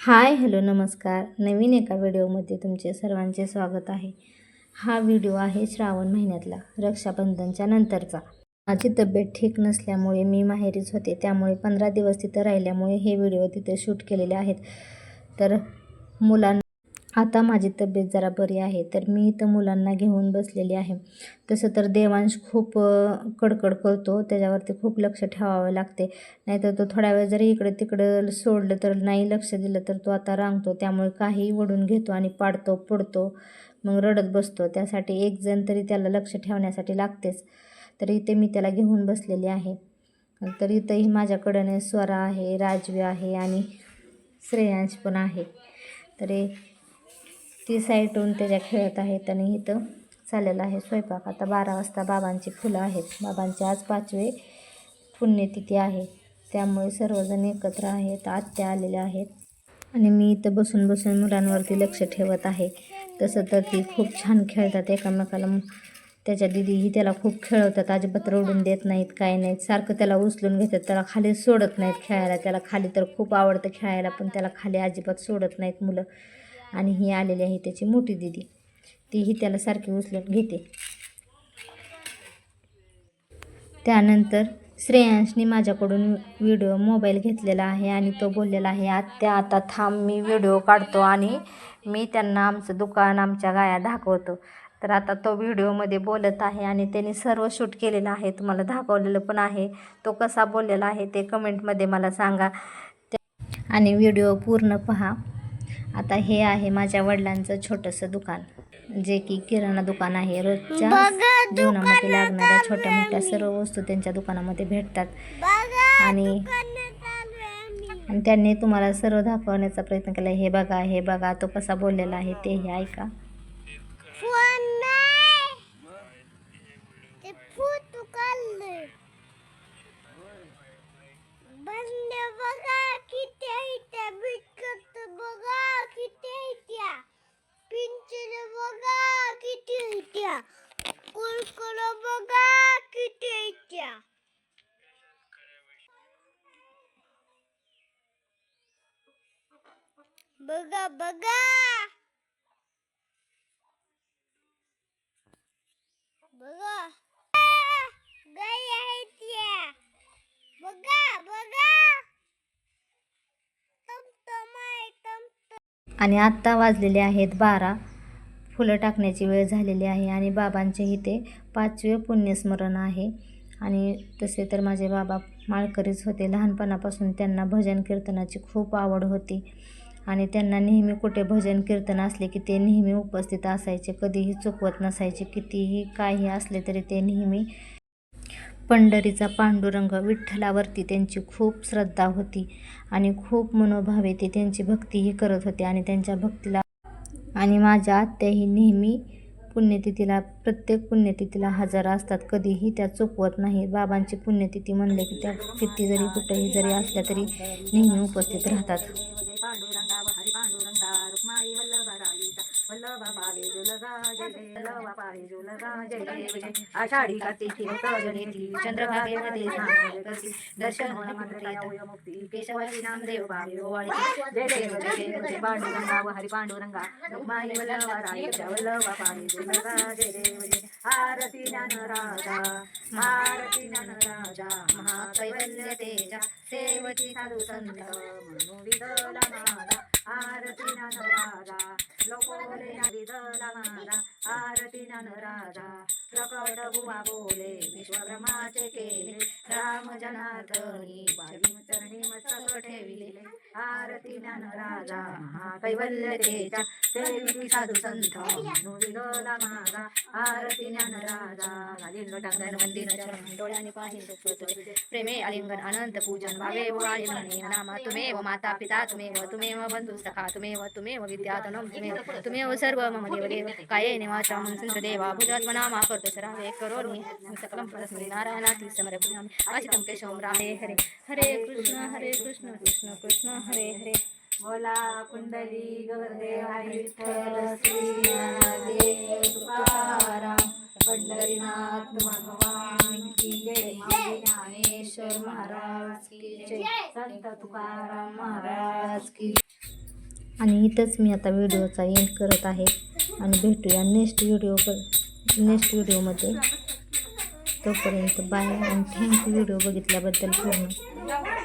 Hi hello नमस्कार. नवीन एका व्हिडिओमध्ये तुमचे सर्वांचे स्वागत आहे. हा व्हिडिओ आहे श्रावण महिन्यातला रक्षाबंधनच्या नंतरचा. माझी तब्येत ठीक नसल्यामुळे मी माहेरीच होते. त्यामुळे पंधरा दिवस तिथं राहिल्यामुळे हे व्हिडिओ तिथे शूट केलेले आहेत. तर मुलांना आता माझी तब्येत जरा बरी आहे तर मी इथं मुलांना घेऊन बसलेली आहे. तसं तर देवांश खूप कडकड करतो त्याच्यावरती खूप लक्ष ठेवावं लागते. नाहीतर तो थोड्या वेळ जरी इकडे तिकडं सोडलं तर नाही लक्ष दिलं तर तो आता रांगतो त्यामुळे काही वडून घेतो आणि पाडतो पडतो मग रडत बसतो. त्यासाठी एक जण तरी त्याला लक्ष ठेवण्यासाठी लागतेच. तर इथे मी त्याला घेऊन बसलेली आहे. तर इथंही माझ्याकडं स्वरा आहे राजवी आहे आणि श्रेयांश पण आहे. तर ती साईटून त्याच्या खेळत आहेत आणि इथं चाललेला आहे स्वयंपाक. आता बारा वाजता बाबांची फुलं आहेत. बाबांचे आज पाचवे पुण्यतिथी आहे. त्यामुळे सर्वजण एकत्र आहेत. आत्या आलेल्या आहेत. आणि मी इथं बसून बसून मुलांवरती लक्ष ठेवत आहे. तसं तर ती खूप छान खेळतात एकामेकाला. त्याच्या दिदीही त्याला खूप खेळवतात. अजिबात रडून देत नाहीत काय नाहीत. सारखं त्याला उचलून घेतात. त्याला खाली सोडत नाहीत खेळायला. त्याला खाली तर खूप आवडतं खेळायला पण त्याला खाली अजिबात सोडत नाहीत मुलं. आणि ही आलेली आहे त्याची मोठी दिदी. तीही त्याला सारखी उचलून घेते. त्यानंतर श्रेयांशने माझ्याकडून व्हिडिओ मोबाईल घेतलेला आहे आणि तो बोललेला आहे आत्या आता थांब मी व्हिडिओ काढतो आणि मी त्यांना आमचं दुकान आमच्या गाया दाखवतो. तर आता तो व्हिडिओमध्ये बोलत आहे आणि त्यांनी सर्व शूट केलेलं आहे तुम्हाला दाखवलेलं पण आहे. तो कसा बोललेला आहे ते कमेंटमध्ये मला सांगा. त्या- आणि व्हिडिओ पूर्ण पहा. आता हे आहे माझ्या वडिलांचं छोटंसं दुकान जे की किराणा दुकान आहे. रोजच्या जीवनामध्ये लागणाऱ्या छोट्या मोठ्या सर्व वस्तू त्यांच्या दुकानामध्ये भेटतात. आणि आणि त्यांनी तुम्हाला सर्व दाखवण्याचा प्रयत्न केला हे बघा हे बघा तो कसा बोललेला आहे तेही ऐका. बघा बघा. बघा. गाय आहेत त्या. बघा बघा. आणि आत्ता वाजलेले आहेत बारा. फुलं टाकण्याची वेळ झालेली आहे आणि बाबांचे इथे पाचवे पुण्यस्मरण आहे. आणि तसे तर माझे बाबा माळकरीच होते. लहानपणापासून त्यांना भजन कीर्तनाची खूप आवड होती. आणि त्यांना नेहमी कुठे भजन कीर्तन असले की ते नेहमी उपस्थित असायचे. कधीही चुकवत नसायचे. कितीही काही असले तरी ते नेहमी पंढरीचा पांडुरंग विठ्ठलावरती त्यांची खूप श्रद्धा होती आणि खूप मनोभावे ते त्यांची भक्तीही करत होते आणि त्यांच्या भक्तीला आणि माझ्या आत्याही नेहमी पुण्यतिथीला प्रत्येक पुण्यतिथीला हजर असतात. कधीही त्या चुकवत नाही. बाबांची पुण्यतिथी म्हणले की त्या किती जरी कुठेही जरी असल्या तरी नेहमी उपस्थित राहतात. जय जय वल्लभा जय जय जय आषाढी कार्तिकी जनेती चंद्रभागेमध्ये स्नान करती दर्शन होय मात्र मुक्ती केशवाची नामदेव पावे ओवाळी जय जय जय पांडुरंगा व हरी पांडुरंगा रुक्माई वल्लभा राईचा वल्लभा पावे जुलगा जय देव जय आरती ज्ञान राजा आरती ज्ञान राजा महाकैवल्य तेजा सेवती साधू संत म्हणू विदला माझा आरती ज्ञान राजा लोकोले विदला माझा नन राजा प्रकट बुवा बोले विश्वब्रह्माचे केले. राम जनार्दनी पायी चरणी मस्तक ठेविले। आरती ज्ञान राजा महाकैवल्य तेजा साधू संत माझा आरती ज्ञान राजा डोळ्याने तुझे प्रेमे आलिंगन अनंत पूजन भावे नाम तुमेव माता पिता, तुमेव तुमेव बंधु सखा, तुमेव तुमेव विद्यातनं तुमेव तुमेव सर्व मम देव देव काये निवाचा संत देवा भुजात्मना मा। करतो सरावे अचितं केशवं रामे. हरे हरे. कृष्ण हरे कृष्ण. कृष्ण कृष्ण हरे हरे. बोला कुंडली तुकाराम पंढरीनाथ भगवान की जय. ज्ञानेश्वर महाराज की जय. संत तुकाराम महाराज की आणि इथंच मी आता व्हिडिओचा एंड करत आहे. आणि भेटूया नेक्स्ट व्हिडिओ नेक्स्ट व्हिडिओमध्ये तोपर्यंत बाय आणि थँक्यू व्हिडिओ बघितल्याबद्दल पूर्ण